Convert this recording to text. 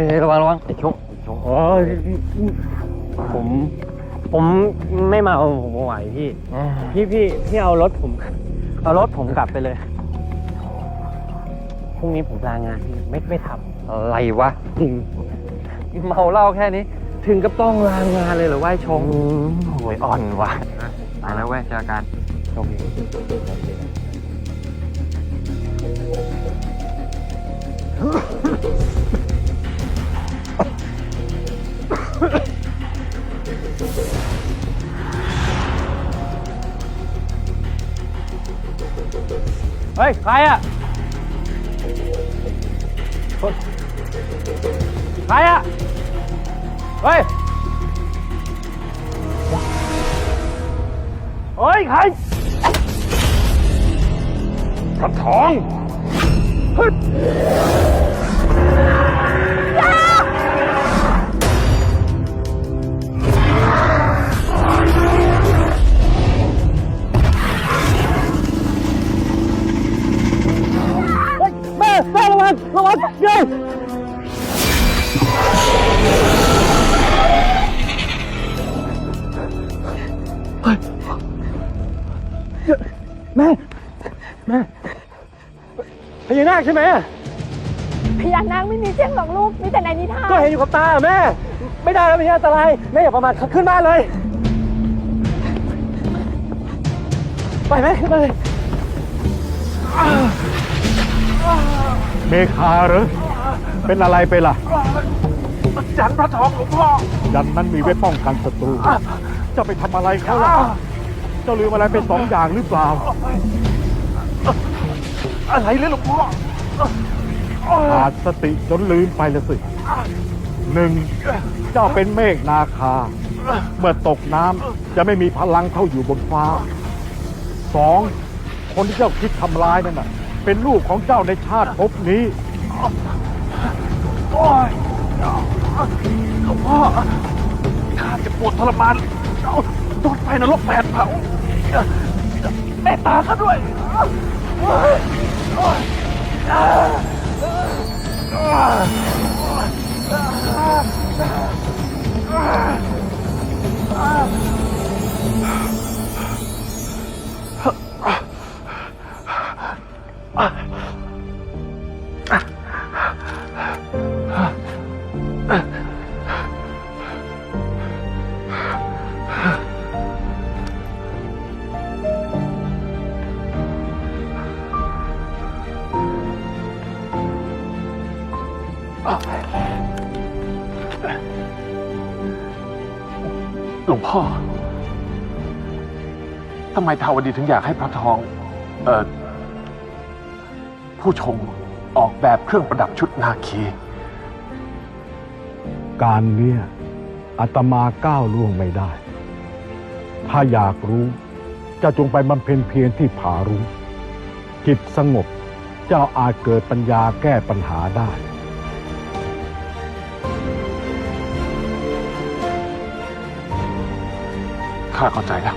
ยระวังระวังไอ้ชงชงโอ้ยผม ผมไม่เมาผมไหวพี่ พี่พี่พี่เอารถผม เอารถผมกลับไปเลยพรุ่งนี้ผมลางานพี่ไม่ไม่ทอะไรวะำจริงเมาเหล้าแค่นี้ ถึงกับต้องลางานเลยเหรือว่าไอ้ชงโอ้ยอ่อนว่ะตายแล้วเว้ยเจอกันโชคดี เฮ้ย ใครอะคนใครอะเฮ้ย เฮ้ย ใครพระทองแวังระวังเย้ยแม่ แม่พญานาคใช่ไหม พญานาคไม่มีเสียงหรอกลูก มีแต่ในนิทานก็เห็นอยู่กับตาแม่ ไม่ได้แล้วไม่ใช่อันตรายแม่อย่าประมาทขึ้นบ้านเลย ไปแม่ขึ้นมาเลย เมคาเหรอ เป็นอะไรไปล่ะ จันพระทองหลวงพ่อยันนั้นมีไว้ป้องกันศัตรู เจะไปทำอะไรเขาล่ะ เจ้าลืมอะไรไปสองอย่างหรือเปล่า อะไรเลยหลวงพ่อขาดสติจนลืมไปละสิหนึ่งเจ้าเป็นเมฆนาคา เมื่อตกน้ำจะไม่มีพลังเท่าอยู่บนฟ้าสองคนที่เจ้าคิดทำร้ายนั่นน่ะ เป็นลูกของเจ้าในชาติภพนี้โอ้ยหลวงพ่อข้าจะปวดทรมานเอาโดนไฟนรกแผดเผาแม่ตาข้าด้วย หลวงพ่อ ทำไมทาวดีถึงอยากให้พระทอง เอ่อ ผู้ชง ออกแบบเครื่องประดับชุดนาคี การเนี้ยอาตมาก้าวล่วงไม่ได้ ถ้าอยากรู้เจะจงไปบำเพ็ญเพียรที่ผารุ้งจิตสงบเจ้าอาจเกิดปัญญาแก้ปัญหาได้ ข้าเข้าใจแล้ว